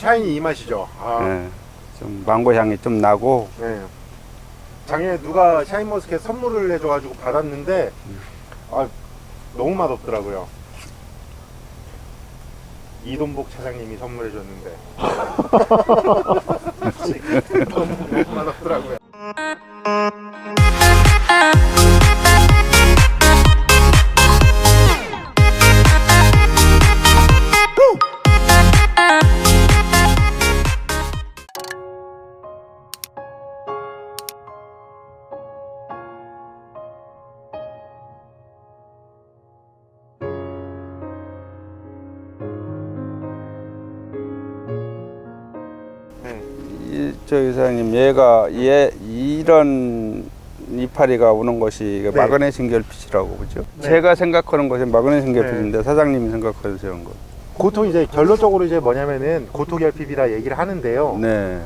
샤인이 이 맛이죠. 아, 예, 좀 망고 향이 좀 나고 네. 작년에 누가 샤인 머스켓 선물을 해줘가지고 받았는데 아, 너무 맛없더라고요. 이돈복 차장님이 선물해줬는데 너무, 너무 맛없더라고요. 저 이사님 얘가 얘 이런 이파리가 오는 것이 네. 마그네슘 결핍이라고 그죠? 네. 제가 생각하는 것이 마그네슘 결핍인데 사장님이 생각하시는 것. 고토 이제 결론적으로 이제 뭐냐면은 고토 결핍이라 얘기를 하는데요. 네,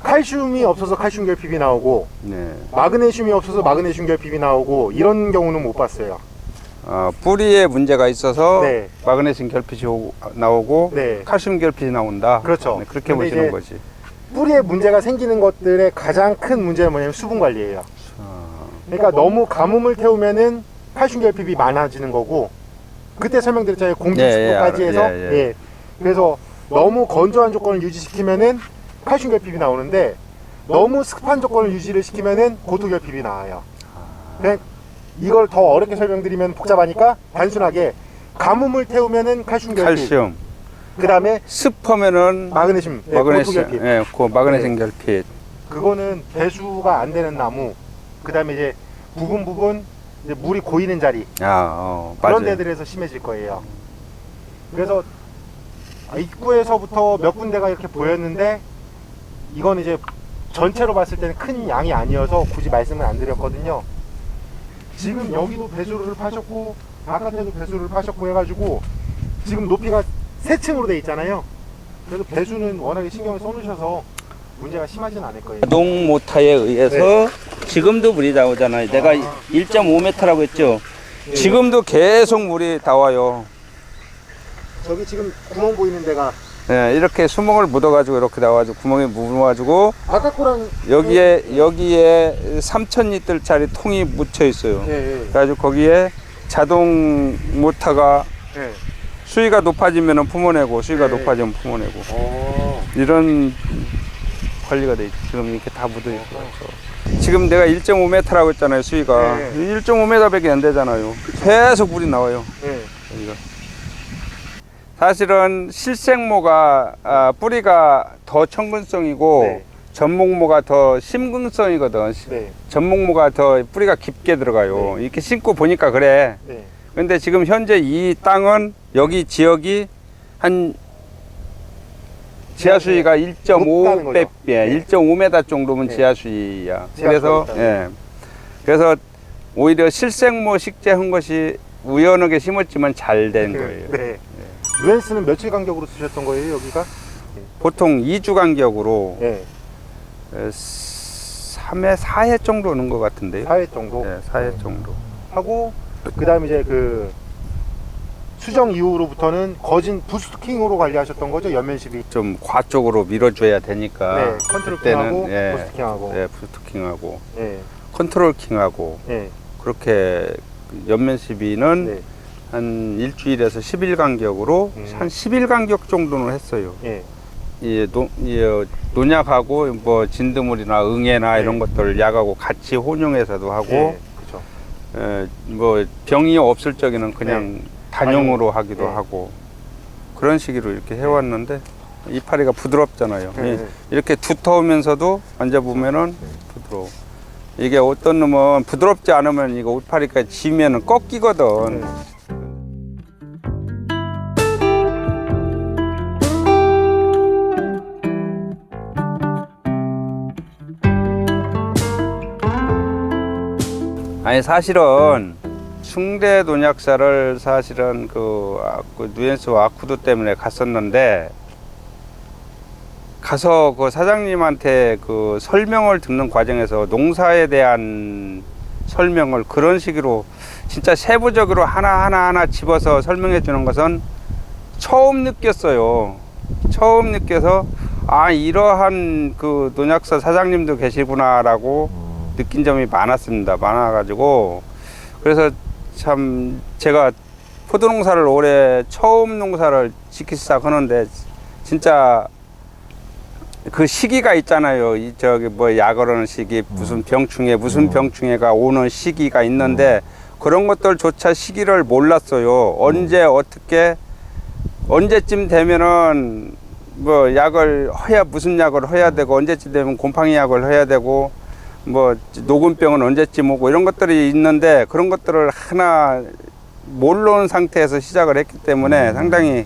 칼슘이 없어서 칼슘 결핍이 나오고 네. 마그네슘이 없어서 마그네슘 결핍이 나오고 이런 경우는 못 봤어요. 아, 뿌리에 문제가 있어서 네. 마그네슘 결핍이 오- 나오고 네. 칼슘 결핍이 나온다. 그렇죠. 네, 그렇게 보시는 거지. 뿌리에 문제가 생기는 것들의 가장 큰 문제는 뭐냐면 수분 관리예요. 아, 그러니까 너무 가뭄을 태우면은 칼슘 결핍이 많아지는 거고 그때 설명드렸잖아요 공기 예, 예, 습도까지 알아. 해서 예, 예. 예. 그래서 너무 건조한 조건을 유지시키면은 칼슘 결핍이 나오는데 너무 습한 조건을 유지를 시키면은 고토 결핍이 나와요. 그냥 이걸 더 어렵게 설명드리면 복잡하니까 단순하게 가뭄을 태우면은 칼슘 결핍 칼슘. 그다음에 습하면은 마그네슘 네, 고토 마그네슘, 결핍 예, 그 마그네슘 결핍. 그거는 배수가 안 되는 나무 그다음에 이제 부분 부분 이제 물이 고이는 자리 아, 어, 그런 맞아요. 데들에서 심해질 거예요. 그래서 입구에서부터 몇 군데가 이렇게 보였는데 이건 이제 전체로 봤을 때는 큰 양이 아니어서 굳이 말씀을 안 드렸거든요. 지금 여기도 배수를 파셨고 바깥에도 배수를 파셨고 해가지고 지금 높이가 세 층으로 돼 있잖아요. 그래서 배수는 워낙에 신경을 써놓으셔서 문제가 심하진 않을 거예요. 농 모타에 의해서 네. 지금도 물이 나오잖아요. 내가 아. 1.5m라고 했죠. 네. 지금도 계속 물이 나와요. 저기 지금 구멍 보이는 데가 예, 이렇게 수목을 묻어가지고 이렇게 나와가지고 구멍에 묻어가지고 아까 거랑 여기에 여기에 3,000리터짜리 통이 묻혀 있어요. 예, 예. 그래가지고 거기에 자동 모터가 예. 수위가 높아지면 품어내고 수위가 네. 높아지면 품어내고 어. 이런 관리가 돼 있죠. 지금 이렇게 다 묻어 있고. 지금 내가 1.5m라고 했잖아요. 수위가 네. 1.5m밖에 안 되잖아요. 계속 물이 나와요. 예. 여기가. 사실은 실생모가 아, 뿌리가 더 청근성이고 네. 전목모가 더 심근성이거든. 네. 전목모가 더 뿌리가 깊게 들어가요. 네. 이렇게 심고 보니까 그래. 네. 근데 지금 현재 이 땅은 여기 지역이 한 지하 수위가 네. 높다는 1.5 거죠. 배, 예, 네. 1.5m 정도면 네. 지하 수위야. 그래서 수위가 예. 그래서 오히려 실생모 식재한 것이 우연하게 심었지만 잘 된 거예요. 네. 루엔스는 며칠 간격으로 쓰셨던 거예요, 여기가? 보통 2주 간격으로 네. 3회, 4회 정도 오는 것 같은데요. 4회 정도 예, 4회 정도. 하고 그다음에 이제 그 수정 이후로부터는 거진 부스킹으로 관리하셨던 거죠, 연면십이. 좀 과쪽으로 밀어줘야 되니까. 네. 컨트롤킹하고 그때는, 예. 부스팅하고. 네, 부스팅하고 네. 컨트롤 킹하고 네. 그렇게 연면 시비는 네. 한 일주일에서 10일 간격으로 음. 한 10일 간격 정도는 했어요. 예. 이 노, 이 어, 농약하고 뭐 진드물이나 응애나 네. 이런 것들 약하고 같이 혼용해서도 하고 예. 에, 뭐 병이 없을 적에는 그냥 단용으로 하기도 네. 하고 그런 식으로 이렇게 해왔는데 이파리가 부드럽잖아요. 네. 이- 이렇게 두터우면서도 만져보면은 네. 부드러워. 이게 어떤 놈은 부드럽지 않으면 이거 이파리가 지면은 꺾이거든. 아니 사실은 숭대 논약사를 사실은 그, 아, 그 누엔스 아쿠드 때문에 갔었는데 가서 그 사장님한테 그 설명을 듣는 과정에서 농사에 대한 설명을 그런 식으로 진짜 세부적으로 하나 하나 하나 집어서 설명해 주는 것은 처음 느꼈어요. 처음 느껴서 아 이러한 그 농약사 사장님도 계시구나라고 음. 느낀 점이 많았습니다. 많아가지고 그래서 참 제가 포도 농사를 올해 처음 농사를 짓기 시작하는데 진짜 그 시기가 있잖아요. 이 저기 뭐 약오르는 시기, 무슨 병충해, 무슨 음. 병충해가 오는 시기가 있는데 그런 것들조차 시기를 몰랐어요. 언제 어떻게 언제쯤 되면은 뭐 약을 해야 무슨 약을 해야 되고 언제쯤 되면 곰팡이 약을 해야 되고 뭐 녹음병은 언제쯤 오고 이런 것들이 있는데 그런 것들을 하나 모르는 상태에서 시작을 했기 때문에 음. 상당히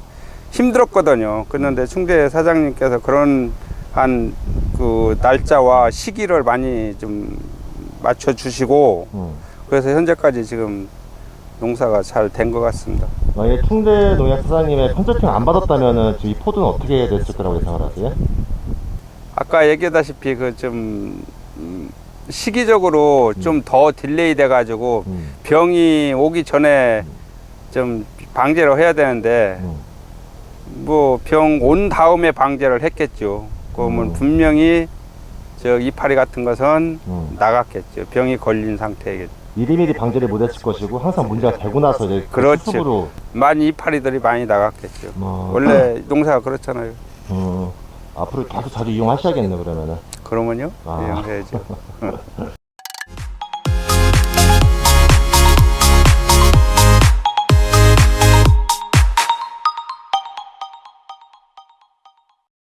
힘들었거든요. 그런데 충대 사장님께서 그런 한 그 날짜와 시기를 많이 좀 맞춰 주시고 음. 그래서 현재까지 지금 농사가 잘 된 것 같습니다. 만약에 충대 농약 사장님의 컨설팅 안 받았다면은 지금 이 포도는 어떻게 됐을 거라고 예상을 하세요? 아까 얘기하다시피 그 좀 시기적으로 좀 더 딜레이 돼가지고 음. 병이 오기 전에 좀 방제를 해야 되는데 음. 뭐 병 온 다음에 방제를 했겠죠. 그러면 음. 분명히 저 이파리 같은 것은 음. 나갔겠죠. 병이 걸린 상태겠죠. 미리미리 방제를 못했을 것이고 항상 문제가 되고 나서 이제 그 그렇지. 수습으로 많이 이파리들이 많이 나갔겠죠. 뭐, 원래 농사가 그렇잖아요. 음, 앞으로 계속 자주 이용하셔야겠네 그러면은 그러면요 아. 이용해야죠.